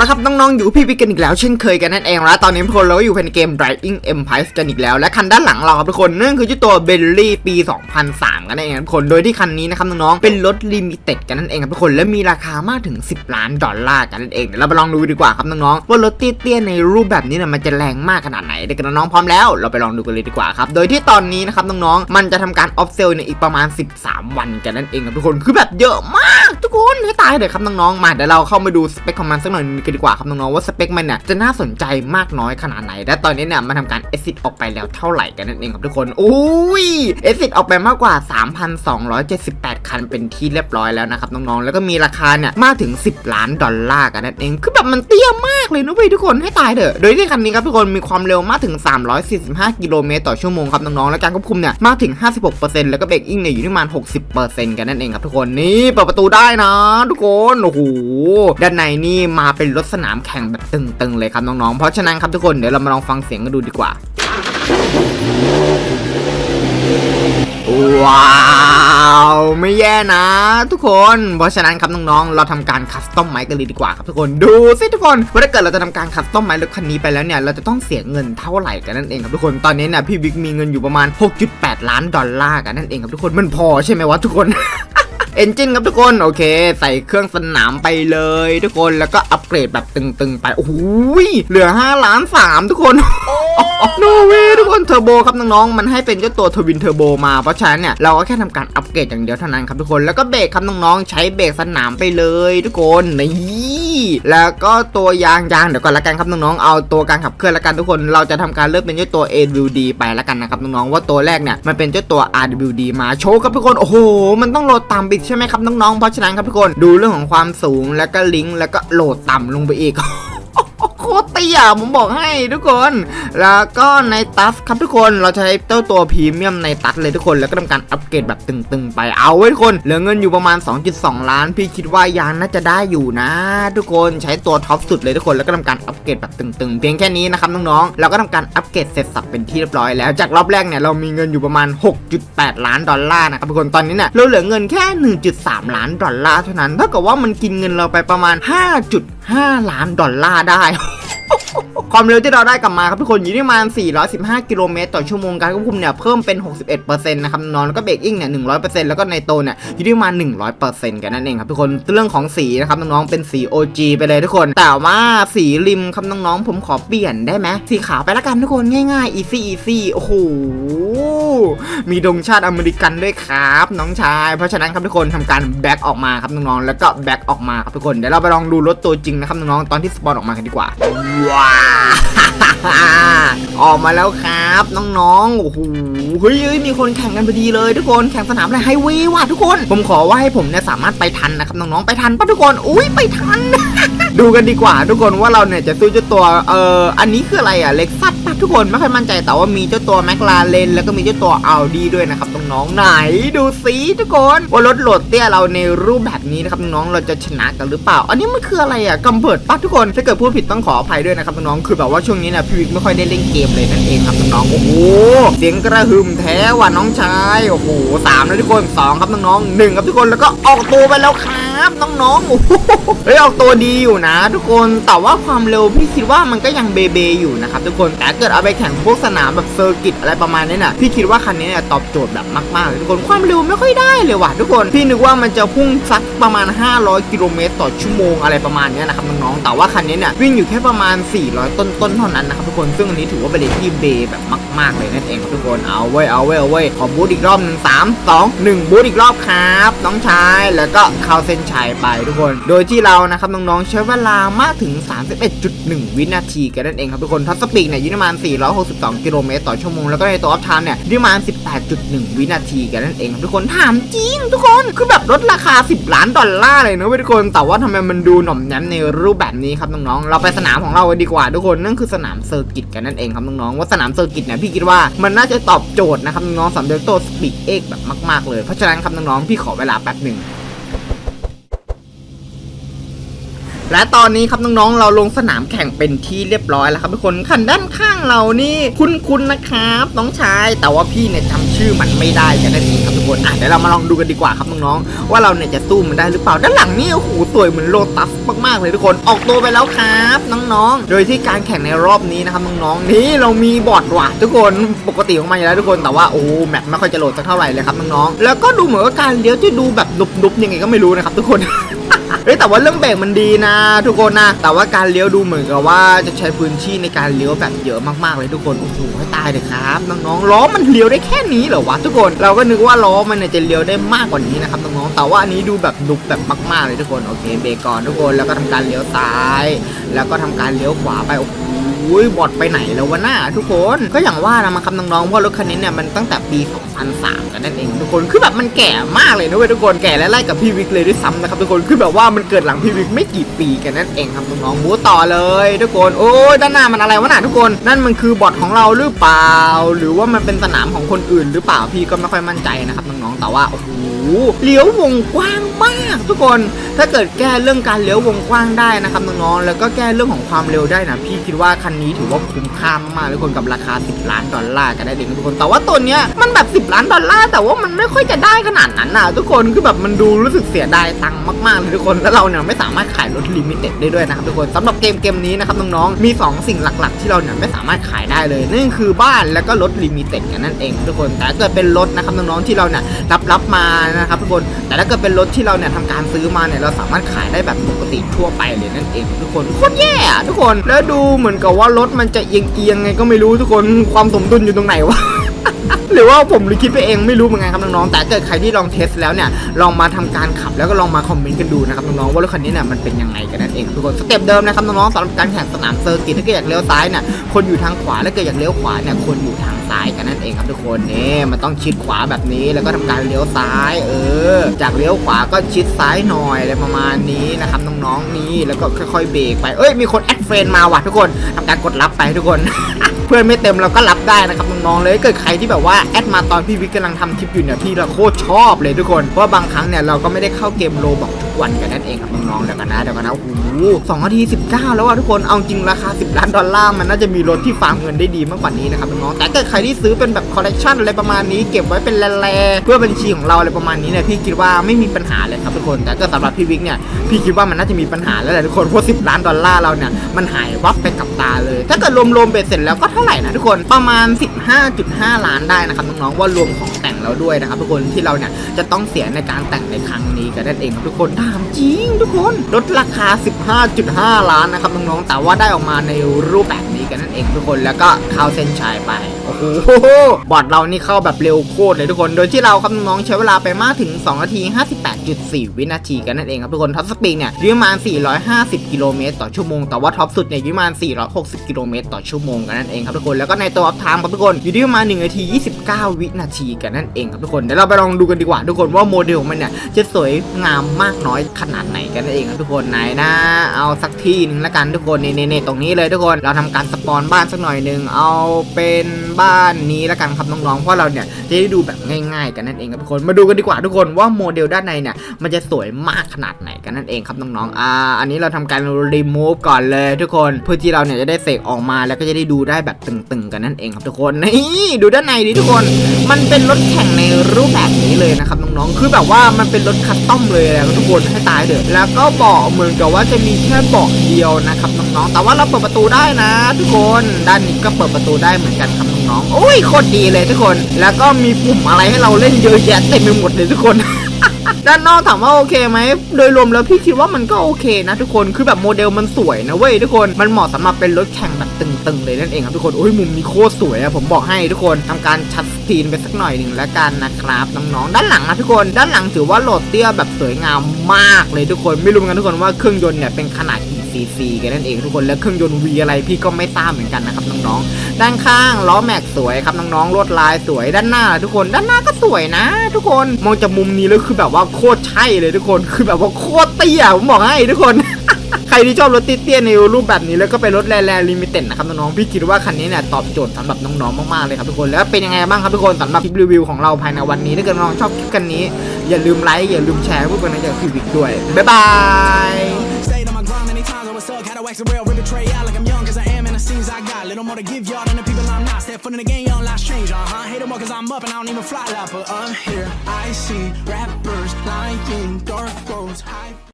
ละครับน้องๆอยู่พี่พี่กันอีกแล้วเช่นเคยกันนั่นเองแล้วตอนนี้ทุกคนเราก็อยู่ในเกม Driving Empire กันอีกแล้ว และคันด้านหลังเราครับทุกคนนั่นคือเจ้าตัว b e l l y ปี 2003 กันนั่นเองครับทุกคนโดยที่คันนี้นะครับน้องๆเป็นรถลิมิเต็ดกันนั่นเองครับทุกคนและมีราคามากถึง 10 ล้านดอลลาร์กันนั่นเองเดี๋ยวเราไปลองดูดีกว่าครับน้องๆว่ารถเตี้ยๆในรูปแบบนี้เนี่ยมันจะแรงมากขนาดไหนเด็กน้องๆพร้อมแล้ว เราไปลองดูกันเลยดีกว่าครับโดยที่ตอนนี้นะครับน้องๆมันจะทำการออฟเซลในอีกประมาณ 13 วันกันนั่นเองครับทุกคนคือแบบเยอะมากทุกคนให้ตายเลยครับน้องๆมาเดี๋ยวเราเข้ามาดูสเปคของมันสักหน่อยกันดีกว่าครับน้องๆว่าสเปคมันเนี่ยจะน่าสนใจมากน้อยขนาดไหน และตอนนี้เนี่ยมันทำการเอซิดออกไปแล้วเท่าไหร่กันนั่นเองครับทุกคนอุ้ยเอซิดออกไปมากกว่า 3,278คันเป็นที่เรียบร้อยแล้วนะครับน้องๆ แล้วก็มีราคาเนี่ยมากถึง 10 ล้านดอลลาร์กันนั่นเอง คือแบบมันเตี้ยมากเลยนะเว้ยทุกคนให้ตายเถอะ โดยที่คันนี้ครับทุกคนมีความเร็วมากถึง 345 กิโลเมตรต่อชั่วโมงครับน้องๆ และการควบคุมเนี่ยมากถึง 56%แล้วก็เบรกอิ่งเนี่ยอยู่ที่ประมาณ 60%กันนั่นเองครับทุกคนนี่เปิดประตูได้นะทุกคนโอ้โหด้านในนี่มาเป็นรถสนามแข่งแบบตึงๆ เลยครับน้องๆ เพราะฉะนั้นครับทุกคนเดี๋ยวเรามาลองฟังเสียงกันดูดีกว่า ว้าวไม่แย่นะ ทุกคน เพราะฉะนั้นครับน้องๆเราทำการคัสตอมไมค์กันเลยดีกว่าครับทุกคนดูสิทุกคนว่าถ้าเกิดเราจะทำการคัสตอมไมค์รถคันนี้ไปแล้วเนี่ยเราจะต้องเสียเงินเท่าไหร่กันนั่นเองครับทุกคนตอนนี้เนี่ยพี่บิ๊กมีเงินอยู่ประมาณ 6.8 ล้านดอลลาร์กันนั่นเองครับทุกคนมันพอใช่ไหมวะทุกคน เอนจินครับทุกคนโอเค ใส่เครื่องสนามไปเลยทุกคนแล้วก็อัปเกรดแบบตึงๆไปโอ้โหเหลือ5ล้าน3ทุกคนโนเวทุกคนเทอร์โบครับน้องๆมันให้เป็นเจ้าตัวทวินเทอร์โบมาเพราะฉะนั้นเนี่ยเราก็แค่ทำการอัปเกรดอย่างเดียวเท่านั้นครับทุกคนแล้วก็เบรกครับน้องๆใช้เบรกสนามไปเลยทุกคนนี่แล้วก็ตัวยางยางเดี๋ยวก่อนละกันครับน้องๆเอาตัวการขับเคลื่อนละกันทุกคน เราจะทำการเลือกเป็นเจ้าตัว AWD ไปละกันนะครับน้องๆว่าตัวแรกเนี่ยมันเป็นเจ้าตัว RWD มาโชว์ครับทุกคนโอ้โหมันต้องโหลดต่ำอีกใช่ไหมครับน้องๆ เพราะฉะนั้นครับทุกคนดูเรื่องของความสูงแล้วก็ลิงก์แล้วก็โหลดต่ำลงไปอีก โคตรเตี้ยผมบอกให้ทุกคน แล้วก็ในตัสครับทุกคนเราใช้เจ้าตัวพรีเมียมในตัสเลยทุกคนแล้วก็ทำการอัปเกรดแบบตึงๆ ไปเอาไว้ทุกคนเหลือเงินอยู่ประมาณ 2.2 ล้าน พี่คิดว่ายางน่าจะได้อยู่นะ ทุกคนใช้ตัวท็อปสุดเลยทุกคนแล้วก็ทำการอัปเกรดแบบตึงๆ เพียงแค่นี้นะครับน้องๆเราก็ทำการอัปเกรดเสร็จสับเป็นที่เรียบร้อยแล้วจากรอบแรกเนี่ยเรามีเงินอยู่ประมาณ 6.8 ล้านดอลลาร์นะครับทุกคนตอนนี้เนี่ยเราเหลือเงินแค่ 1.3 ล้านดอลลาร์เท่านั้นเท่ากับว่ามันกินเงินเราไปประมาณ 5.5 ล้านดอลลาร์ได้ ความเร็วที่เราได้กลับมาครับทุกคนอยู่ที่ประมาณ 415 กิโลเมตรต่อชั่วโมงการควบคุมเนี่ยเพิ่มเป็น 61%นะครับนอนแล้วก็เบรกอิ่งเนี่ย100%แล้วก็ในโตเนี่ยอยู่ที่ประมาณ 100%กันนั่นเองครับทุกคนเรื่องของสีนะครับน้องๆเป็นสี OG ไปเลยทุกคน แต่ว่าสีริมครับน้องๆผมขอเปลี่ยนได้ไหมสีขาวไปละกันทุกคนง่ายๆ easy easy โอ้โหมีธงชาติอเมริกันด้วยครับ น้องชาย เพราะฉะนั้นครับทุกคนทำการแบ็กออกมาครับน้องๆแล้วก็แบ็กออกมาครับทุกคนเดี๋ยวเราไปลองดูรถตัวจริงนะครับน้องๆตอนที่สปอนออกมากันดีกว่าว้าวออกมาแล้วครับน้องๆ โอ้โห เฮ้ยมีคนแข่งกันพอดีเลยทุกคนแข่งสนามอะไรไฮเวย์ว่ะทุกคน ผมขอว่าให้ผมเนี่ยสามารถไปทันนะครับน้องๆ ไปทันปะทุกคน อุ้ยไปทัน ดูกันดีกว่าทุกคนว่าเราเนี่ยจะสู้เจ้าตัว เอ่อ อันนี้คืออะไรอะเล็กซัสป ทุกคนไม่ค่อยมั่นใจแต่ว่ามีเจ้าตัวแมคลาเรนแล้วก็มีเจ้าตัวอัลดีด้วยนะครับน้องๆไหนดูสิทุกคนว่ารถโหลดเตี้ยเราในรูปแบบนี้นะครับน้องเราจะชนะกันหรือเปล่า อันนี้มันคืออะไรอะกำเบิดปะทุกคนถ้าเกิดพูดผิดต้องขออภัยด้วยนะครับน้องคือแบบว่าช่วงนี้นี่ยพี่วิกไม่ค่อยได้เล่นเกมเลยนั่นเองครับน้องโอ้โหเสียงกระหึ่มแท้ว่ะน้องชายโอ้โหสามแล้วทุกคนสองครับน้องๆหนึ่งครับทุกคนแล้วก็ออกตัวไปแล้วครับน้องๆโอ้โหเฮ้ยออกตัวดีอยู่นะ ทุกคนแต่ว่าความเร็วพี่คิดว่ามันก็ยังเบเบอยู่นะครับทุกคนแต่เกิดเอาไปแข่งพวกสนามแบบเซอร์กิตอะไรประมาณนี้น่ะพี่คิดว่าคันนี้เนี่ยตอบโจทย์แบบมากๆเลยทุกคนความเร็วไม่ค่อยได้เลยว่ะทุกคนพี่นึกว่ามันจะพุ่งสักประมาณ 500 กิโลเมตรต่อชั่วโมงอะไรประมาณนี้นะครับน้องๆแต่ว่าคันนี้เนี่ยวิ่งอยู่แค่ประมาณ 400 ต้นๆเท่านั้นนะครับทุกคนซึ่งอันนี้ถือว่าเป็นเลขที่เบแบบมาก ๆ เลยนั่นเองครับทุกคนเอาเว้เอาเว้เอาเว้ขอบูทอีกรอบหนึ่งสามสองหนึ่งบูทอีกรอบครับน้องชายแล้วก็เข้าเส้นชัยไปทุกคน โดยที่เรานะครับน้องๆใช้เวลามากถึง 31.1 วินาทีกันนั่นเองครับทุกคนท็อปสปีดเนี่ยยู่ที่ประมาณ462 กิโลเมตรต่อชั่วโมง แล้วก็ในตัวออฟไทม์เนี่ยอยู่ที่ประมาณ 18.1 วินาทีกันนั่นเองทุกคนถามจริง ทุกคนคือแบบลดราคา 10 ล้านดอลลาร์เลยนะเว้ยทุกคนแต่ว่าทำไมมันดูหน่อมแนมในรูปแบบนี้ครับน้องๆเราไปสนามของเราดีกว่าทุกคนนั่นคือสนามเซอร์กิตกันนั่นเองครับน้องๆว่าสนามเซอร์กิตเนี่ยพี่คิดว่ามันน่าจะตอบโจทย์นะครับน้องๆสำหรับตัวสปีดเอ็กแบบมากๆเลยเพราะฉะนั้นครับน้องๆพี่ขอเวลาแป๊บหนึ่ง และตอนนี้ครับน้องๆเราลงสนามแข่งเป็นที่เรียบร้อยแล้วครับทุกคนคันด้านข้างเรานี่คุ้นๆนะครับน้องชาย แต่ว่าพี่เนี่ยจำชื่อมันไม่ได้กันนั่นเองครับทุกคนอะเดี๋ยวเรามาลองดูกันดีกว่าครับน้องๆว่าเราเนี่ยจะสู้มันได้หรือเปล่าด้านหลังนี่โอ้โหสวยเหมือนโลตัสมากๆเลยทุกคนออกตัวไปแล้วครับน้องๆ โดยที่การแข่งในรอบนี้นะครับน้องๆนี่เรามีบอร์ดว่ะทุกคนปกติของมันอยู่แล้วทุกคนแต่ว่าโอ้แมปไม่ค่อยจะโหลดสักเท่าไหร่เลยครับน้องๆแล้วก็ดูเหมือนว่าการเลี้ยวจะดูแบบนุบๆยังไงก็ไม่รู้นะครับทุกคน เฮ้ยแต่ว่าเรื่องเบรกมันดีนะ ทุกคนนะ แต่ว่าการเลี้ยวดูเหมือนกับว่าจะใช้พื้นที่ในการเลี้ยวแบบเยอะมากๆเลยทุกคนโอ้โหให้ตายเลยครับน้องๆล้อมันเลี้ยวได้แค่นี้เหรอวะทุกคนเราก็นึกว่าล้อมันจะเลี้ยวได้มากกว่านี้นะครับน้องๆแต่ว่าอันนี้ดูแบบนุบแบบมากๆเลยทุกคนโอเคเบรกก่อนทุกคนแล้วก็ทำการเลี้ยวซ้าย แล้วก็ทำการเลี้ยวขวาไปโอ้โห อุ้ยบอดไปไหนแล้ววะหน้าทุกคนก็อย่างว่านะมาครับน้องๆว่ารถคันนี้เนี่ยมันตั้งแต่ปี 2003 กันนั่นเองทุกคนคือแบบมันแก่มากเลยนะเว้ยทุกคนแก่และไล่กับพี่วิกเลยด้วยซ้ำนะครับทุกคนคือแบบว่ามันเกิดหลังพี่วิกไม่กี่ปีกันนั่นเองครับน้องๆมูต่อเลยทุกคนโอ้ยด้านหน้ามันอะไรวะน่ะทุกคนนั่นมันคือบอทของเราหรือเปล่า หรือว่ามันเป็นสนามของคนอื่น หรือเปล่าพี่ก็ไม่ค่อยมั่นใจนะครับน้องๆแต่ว่าโอ้โห เลี้ยววงกว้างมากทุกคน ถ้าเกิดแก้เรื่องการเลี้ยววงกว้างได้นะครับน้องๆแล้วก็แก้เรื่องของความเร็วได้นะพี่คิดว่าคันนี้ถือว่าคุ้มค่ามากๆเลยทุกคนกับราคา 10 ล้านดอลลาร์กันได้เองทุกคน แต่ว่าตัวเนี้ยมันแบบ 10 ล้านดอลลาร์แต่ว่ามันไม่ค่อยจะได้ขนาดนั้นนะทุกคนคือแบบมันดูรู้สึกเสียดายตังค์มากๆเลยทุกคนแล้วเราเนี่ยไม่สามารถขายรถลิมิเต็ดได้ด้วยนะครับทุกคนสำหรับเกมเกมนี้นะครับน้องๆมี 2 สิ่งหลักๆ ที่เราเนี่ยไม่สามารถขายได้เลยนั่นคือบ้านแล้วก็รถลิมิเต็ดกันนั่นเอง ทุกคนแต่เกิดเป็นรถนะครับน้องๆที่เราเนี่ยรับรับมานะะครับทุกคนแต่ถ้าเกิดเป็นรถที่เราเนี่ยทำการซื้อมาเนี่ยเราสามารถขายได้แบบปกติทั่วไปเลยนั่นเองทุกคนโคตรแย่ทุกคนแล้วดูเหมือนกับว่ารถมันจะเอียงๆไงก็ไม่รู้ทุกคนความสมดุลอยู่ตรงไหนวะ หรือว่าผมคิดไปเองไม่รู้เหมือนกันครับน้องๆแต่เกิดใครที่ลองเทสแล้วเนี่ยลองมาทำการขับแล้วก็ลองมาคอมเมนต์กันดูนะครับน้องๆว่ารถคันนี้เนี่ยมันเป็นยังไงกันนั่นเองทุกคนสเต็ปเดิมนะครับน้องๆสำหรับการแข่งสนามเซอร์กิตถ้าเกิดอยากเลี้ยวซ้ายเนี่ยคนอยู่ทางขวาแล้วเกิดอยากเลี้ยวขวาเนี่ยคนอยู่ทางซ้ายกันนั่นเองครับทุกคนนี่มันต้องชิดขวาแบบนี้แล้วก็ทำการเลี้ยวซ้าย เออ จากเลี้ยวขวาก็ชิดซ้ายหน่อยอะไรประมาณนี้นะครับน้องๆนี่แล้วก็ค่อยๆเบรกไปเอ้ยมีคนแอดเฟรนมาว่ะทุกคนทำการกดรับไปทุกคน พื่อนไม่เต็มเราก็รับได้นะครับน้องๆเลยเกิดใครที่แบบว่าแอดมาตอนพี่วิกกำลังทำคลิปอยู่เนี่ยพี่เราโคตรชอบเลยทุกคนเพราะบางครั้งเนี่ยเราก็ไม่ได้เข้าเกมโลบอกทุก วันกันนั่นเองครับน้องๆเดี๋ยวกันนะเดี๋ยวกันนะโอ้โหสองนาทีสิบเก้าแล้วว่ะทุกคนเอาจริงราคา 10 ล้านดอลลาร์มันน่าจะมีรถที่ฟาร์มเงินได้ดีมากกว่านี้นะครับน้องๆแต่เกิดใครที่ซื้อเป็นแบบคอลเลกชันอะไรประมาณนี้เก็บไว้เป็นแลๆเพื่อบัญชีของเราอะไรประมาณนี้เนี่ยพี่คิดว่าไม่มีปัญหาเลยครับทุกคน แต่ก็สำหรับพี่วิกเนี่ยพี่คิดว่ามันน่าจะมีปัญหาแล้วแหละทุกคนเพราะ10ล้านดอลลาร์เราเนี่ยมันหายวับไปกับตาเลย ถ้าเกิดรวมๆเบ็ดเสร็จแล้วก็เท่าไหร่นะทุกคนประมาณ 15.5 ล้านได้นะครับน้องๆว่ารวมของแต่งแล้วด้วยนะครับทุกคนที่เราเนี่ยจะต้องเสียในการแต่งในครั้งนี้กันนั่นเองครับทุกคนถามจริงทุกคนลดราคา 15.5 ล้านนะครับน้องๆแต่ว่าได้ออกมาในรูปแบบนี้กันนั่นเองทุกคนแล้วก็เข้าเส้นชัยไปโอ้โหบอดเรานี่เข้าแบบเร็วโคตรเลยทุกคน โดยที่เราครับน้องใช้เวลาไปมากถึง 2 นาที 58.4 วินาทีกันนั่นเองครับทุกคนท็อปสปีดเนี่ยยู่ประมาณ450 กิโลเมตรต่อชั่วโมงแต่ว่าท็อปสุดเนี่ยยู่ประมาณ460 กิโลเมตรต่อชั่วโมงกันนั่นเองครับทุกคนแล้วก็ในตัวอัพไทม์ครับทุกคนอยู่ที่ประมาณ1นาที 29 วินาทีกันนั่นเองครับทุกคนเดี๋ยวเราไปลองดูกันดีกว่าทุกคนว่าโมเดลมันเนี่ยจะสวยงามมากน้อยขนาดไหนกันนั่นเองครับทุกคนไหนนะเอาสักที่นึงละกันทุกคนเน่ๆๆตรงนี้เลยทุกคนเราทำการสปอนบ้านสักหน่อยหนึ่งเอาเป็นบ้านนี้ละกันครับน้องๆเพราะเราเนี่ยจะได้ดูแบบง่าย ๆ กันนั่นเองครับทุกคนมาดูกันดีกว่าทุกคนว่าโมเดลด้านในเนี่ยมันจะสวยมากขนาดไหนกันนั่นเองครับน้องๆอ่าอันนี้เราทำการ remove ก่อนเลยทุกคนเพื่อที่เราเนี่ยจะได้เสกออกมาแล้วก็จะได้ดูได้แบบตึงๆกันนั่นเองครับทุกคนนี่ดูด้านในดิทุกคน มันเป็นรถแข่งในรูปแบบนี้เลยนะครับน้องๆคือแบบว่ามันเป็นรถคัสตอมเลยนะทุกคนให้ตายเถอะแล้วก็เบาะเหมือนกับว่าจะมีแค่เบาะเดียวนะครับน้องๆแต่ว่าเราเปิดประตูได้นะ ทุกคนด้านนี้ก็เปิดประตูได้เหมือนกันครับน้องๆโอ้ยโคตรดีเลยทุกคน แล้วก็มีปุ่มอะไรให้เราเล่นเยอะแยะเต็มไปหมดเลยทุกคนด้านนอกถามว่าโอเคไหม โดยรวมแล้วพี่คิดว่ามันก็โอเคนะทุกคน คือแบบโมเดลมันสวยนะเว้ยทุกคน มันเหมาะสำหรับเป็นรถแข่งแบบตึงๆเลยนั่นเองครับทุกคน โอ้ยมุมนี้โคตรสวยอะผมบอกให้ทุกคนทำการชัดสกรีนไปสักหน่อยหนึ่งแล้วกันนะครับน้องๆ ด้านหลังนะทุกคน ด้านหลังถือว่าโหลดเตี้ยแบบสวยงามมากเลยทุกคน ไม่รู้เหมือนกันทุกคนว่าเครื่องยนต์เนี่ยเป็นขนาด กี่ซีซีกันนั่นเองทุกคนแล้วเครื่องยนต์ V อะไรพี่ก็ไม่ทราบเหมือนกันนะครับน้องๆ ด้านข้างล้อแม็กสวยครับน้องๆลวดลายสวยด้านหน้า ทุกคนด้านหน้าก็สวยนะ ทุกคนมองจากมุมนี้แล้วคือแบบว่าโคตรใช่เลยทุกคนคือแบบว่าโคตรเตี้ยผมบอกให้ทุกคนใครที่ชอบรถเตี้ยๆในรูปแบบนี้แล้วก็เป็นรถแร่ๆลิมิเต็ดนะครับน้องๆพี่คิดว่าคันนี้เนี่ยตอบโจทย์สำหรับน้องๆมากๆเลยครับทุกคนแล้วเป็นยังไงบ้างครับทุกคนสำหรับคลิปรีวิวของเราภายในวันนี้ถ้าเกิดน้องชอบคลิปกันนี้ อย่าลืมไลค์อย่าลืมแชร์พวกกันนะอย่าพี่วิกด้วยบ๊ายบาย waxing well, rip betray out like I'm young, cause I am in the scenes I got. Little more to give y'all than the people I'm not. Step foot in the game, young life change, uh huh. Hate 'em more cause I'm up and I don't even fly lot, but I'm here. I see rappers lying, dark roads, high